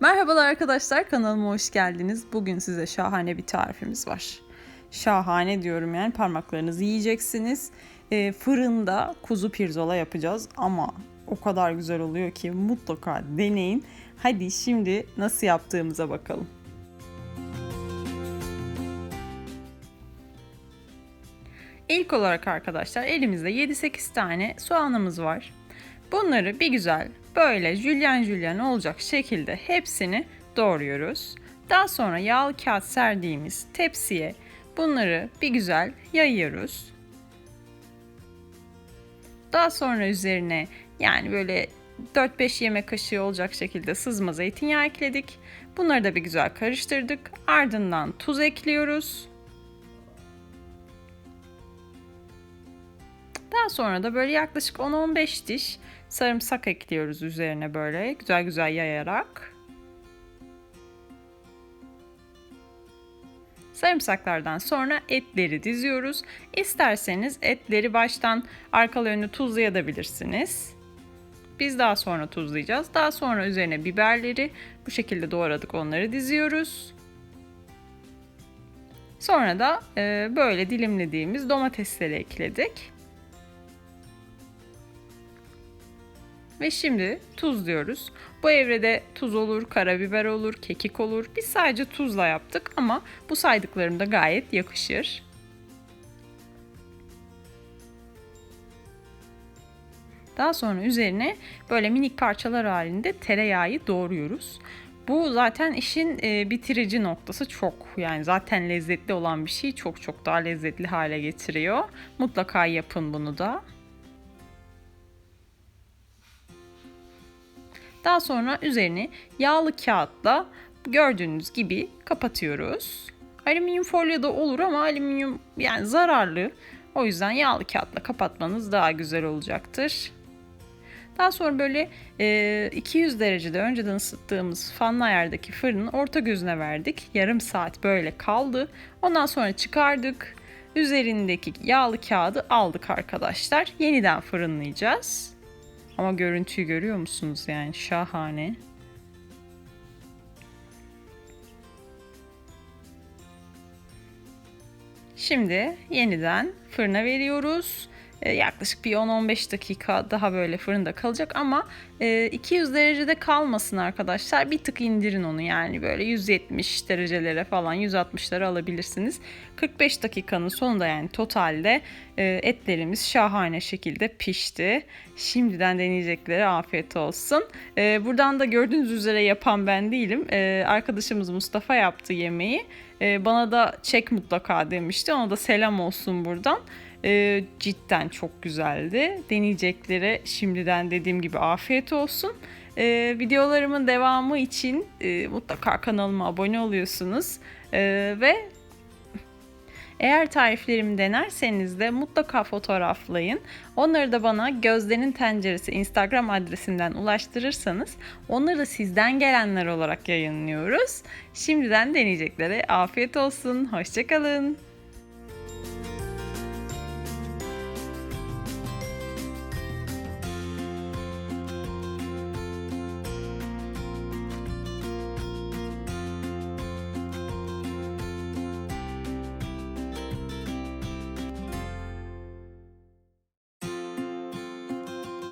Merhabalar arkadaşlar kanalıma hoş geldiniz. Bugün size şahane bir tarifimiz var. Şahane diyorum yani parmaklarınızı yiyeceksiniz. Ee, fırında kuzu pirzola yapacağız ama o kadar güzel oluyor ki mutlaka deneyin. Hadi şimdi nasıl yaptığımıza bakalım. İlk olarak arkadaşlar elimizde 7-8 tane soğanımız var. Bunları bir güzel böyle jülyen jülyen olacak şekilde hepsini doğruyoruz. Daha sonra yağlı kağıt serdiğimiz tepsiye bunları bir güzel yayıyoruz. Daha sonra üzerine yani böyle 4-5 yemek kaşığı olacak şekilde sızma zeytinyağı ekledik. Bunları da bir güzel karıştırdık. Ardından tuz ekliyoruz. Daha sonra da böyle yaklaşık 10-15 diş sarımsak ekliyoruz üzerine böyle güzel güzel yayarak. Sarımsaklardan sonra etleri diziyoruz. İsterseniz etleri baştan arkalı önlü tuzlayabilirsiniz. Biz daha sonra tuzlayacağız. Daha sonra üzerine biberleri bu şekilde doğradık onları diziyoruz. Sonra da böyle dilimlediğimiz domatesleri ekledik. Ve şimdi tuz diyoruz. Bu evrede tuz olur, karabiber olur, kekik olur. Biz sadece tuzla yaptık ama bu saydıklarım da gayet yakışır. Daha sonra üzerine böyle minik parçalar halinde tereyağı doğruyoruz. Bu zaten işin e, bitirici noktası çok yani zaten lezzetli olan bir şey çok çok daha lezzetli hale getiriyor. Mutlaka yapın bunu da. Daha sonra üzerini yağlı kağıtla gördüğünüz gibi kapatıyoruz. Alüminyum folyo da olur ama alüminyum yani zararlı. O yüzden yağlı kağıtla kapatmanız daha güzel olacaktır. Daha sonra böyle e, 200 derecede önceden ısıttığımız fanlı ayardaki fırının orta gözüne verdik. Yarım saat böyle kaldı. Ondan sonra çıkardık. Üzerindeki yağlı kağıdı aldık arkadaşlar. Yeniden fırınlayacağız. Ama görüntüyü görüyor musunuz yani şahane. Şimdi yeniden fırına veriyoruz. Ee, yaklaşık bir 10-15 dakika daha böyle fırında kalacak ama 200 e, derecede kalmasın arkadaşlar. Bir tık indirin onu yani böyle 170 derecelere falan 160'lara alabilirsiniz. 45 dakikanın sonunda yani totalde e, etlerimiz şahane şekilde pişti. Şimdiden deneyeceklere afiyet olsun. E, buradan da gördüğünüz üzere yapan ben değilim. Arkadaşımız Mustafa yaptı yemeği. Bana da çek mutlaka demişti. Ona da selam olsun buradan. E, cidden çok güzeldi. Deneyeceklere şimdiden dediğim gibi afiyet olsun. E, videolarımın devamı için e, mutlaka kanalıma abone oluyorsunuz. E, ve eğer tariflerimi denerseniz de mutlaka fotoğraflayın. Onları da bana Gözde'nin Tenceresi Instagram adresinden ulaştırırsanız onları da sizden gelenler olarak yayınlıyoruz. Şimdiden deneyeceklere afiyet olsun. Hoşçakalın.